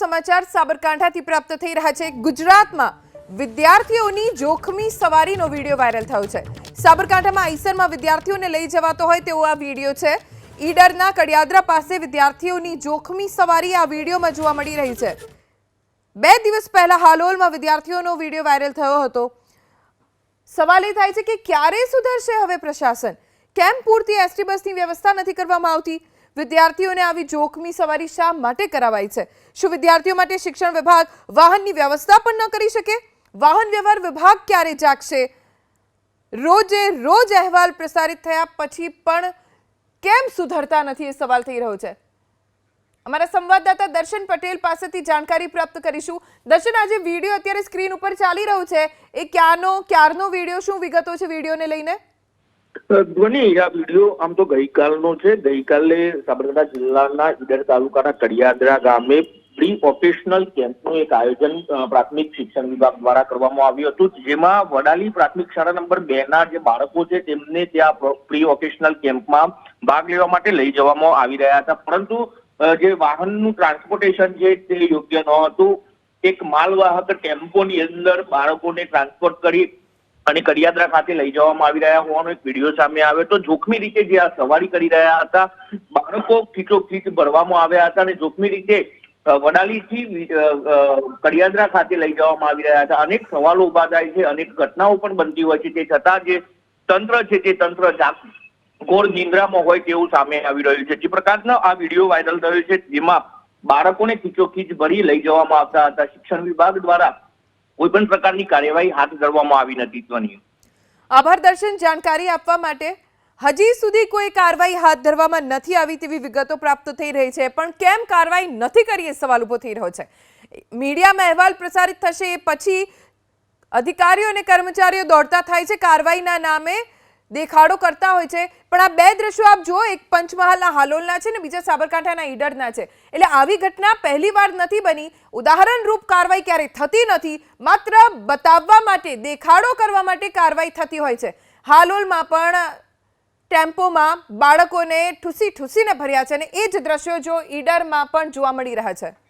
સમાચાર સાબરકાંઠાથી પ્રાપ્ત થઈ રહ્યા છે. ગુજરાતમાં વિદ્યાર્થીઓની જોખમી સવારીનો વીડિયો વાયરલ થયો છે. સાબરકાંઠામાં આઈસરમાં વિદ્યાર્થીઓને લઈ જવાતો હોય તેવો આ વીડિયો છે. ઈડરના કડિયાદરા પાસે વિદ્યાર્થીઓની જોખમી સવારી આ વિડીયોમાં જોવા મળી રહી છે. બે દિવસ પહેલા હાલોલમાં વિદ્યાર્થીઓનો વીડિયો વાયરલ થયો હતો. સવાલ એ થાય છે કે ક્યારે સુધરશે હવે પ્રશાસન? કેમ પૂરતી એસટી બસની વ્યવસ્થા નથી કરવામાં આવતી? વિદ્યાર્થીઓને આવી જોખમી સવારી શા માટે કરાવાય છે? શું વિદ્યાર્થીઓ માટે શિક્ષણ વિભાગ વાહનની વ્યવસ્થા પણ ન કરી શકે? વાહન વ્યવહાર વિભાગ ક્યારે જાગશે? રોજે રોજ અહેવાલ પ્રસારિત થયા પછી પણ કેમ સુધરતા નથી એ સવાલ થઈ રહ્યો છે. અમારા સંવાદદાતા દર્શન પટેલ પાસેથી જાણકારી પ્રાપ્ત કરીશું. દર્શન, આજે વીડિયો અત્યારે સ્ક્રીન ઉપર ચાલી રહ્યો છે. એ ક્યારનો ક્યારનો વીડિયો, શું વિગતો છે વિડીયોને લઈને? ધ્વનિ, આ વીડિયો આમ તો ગઈકાલનો છે. ગઈકાલે સાબરકાંઠા જિલ્લાના ઈડર તાલુકાના કડિયાદરા ગામે પ્રી ઓપરેશનલ કેમ્પનું એક આયોજન પ્રાથમિક શિક્ષણ વિભાગ દ્વારા કરવામાં આવ્યું હતું, જેમાં વડાલી પ્રાથમિક શાળા નંબર બે ના જે બાળકો છે, તેમને ત્યાં પ્રી ઓપરેશનલ કેમ્પમાં ભાગ લેવા માટે લઈ જવામાં આવી રહ્યા હતા. પરંતુ જે વાહનનું ટ્રાન્સપોર્ટેશન છે, તે યોગ્ય ન હતું. એક માલવાહક ટેમ્પોની અંદર બાળકોને ટ્રાન્સપોર્ટ કરી અને કડિયાદરા ખાતે લઈ જવામાં આવી રહ્યા હોવાનો એક વીડિયો સામે આવ્યો તો જોખમી રીતે જે આ સવારી કરી રહ્યા હતા, બાળકો ખીચોખીચ ભરવામાં આવ્યા હતા અને જોખમી રીતે વડાલીથી કડિયાદરા ખાતે લઈ જવામાં આવી રહ્યા હતા. અનેક સવાલો ઊભા થાય છે, અનેક ઘટનાઓ પણ બનતી હોય છે. તે છતાં જે તંત્ર છે, તે તંત્ર ઘોર નિંદ્રામાં હોય તેવું સામે આવી રહ્યું છે. જે પ્રકારનો આ વીડિયો વાયરલ થયો છે, જેમાં બાળકોને ખીચોખીચ ભરી લઈ જવામાં આવતા હતા. શિક્ષણ વિભાગ દ્વારા કોઈ પણ પ્રકારની કાર્યવાહી હાથ ધરવામાં આવી નથી ધ્વનિ આભાર દર્શન, જાણકારી આપવા માટે હજી સુધી કોઈ કાર્યવાહી હાથ ધરવામાં નથી આવી તેવી વિગતો પ્રાપ્ત થઈ રહી છે. પણ કેમ કાર્યવાહી નથી કરી એ સવાલ ઊભો થઈ રહ્યો છે. મીડિયામાં અહેવાલ પ્રસારિત થશે એ પછી અધિકારીઓ અને કર્મચારીઓ દોડતા થાય છે. કાર્યવાહીના નામે દેખાડો કરતા હોય છે. પણ આ બે દ્રશ્યો આપ જુઓ, એક પંચમહાલના હાલોલના છે ને બીજા સાબરકાંઠાના ઈડરના છે. એટલે આવી ઘટના પહેલી વાર નથી બની. ઉદાહરણરૂપ કારવાઈ ક્યારેય થતી નથી. માત્ર બતાવવા માટે, દેખાડો કરવા માટે કાર્યવાહી થતી હોય છે. હાલોલમાં પણ ટેમ્પોમાં બાળકોને ઠૂસી ઠૂસીને ભર્યા છે અને એ જ દ્રશ્યો જો ઈડરમાં પણ જોવા મળી રહ્યા છે.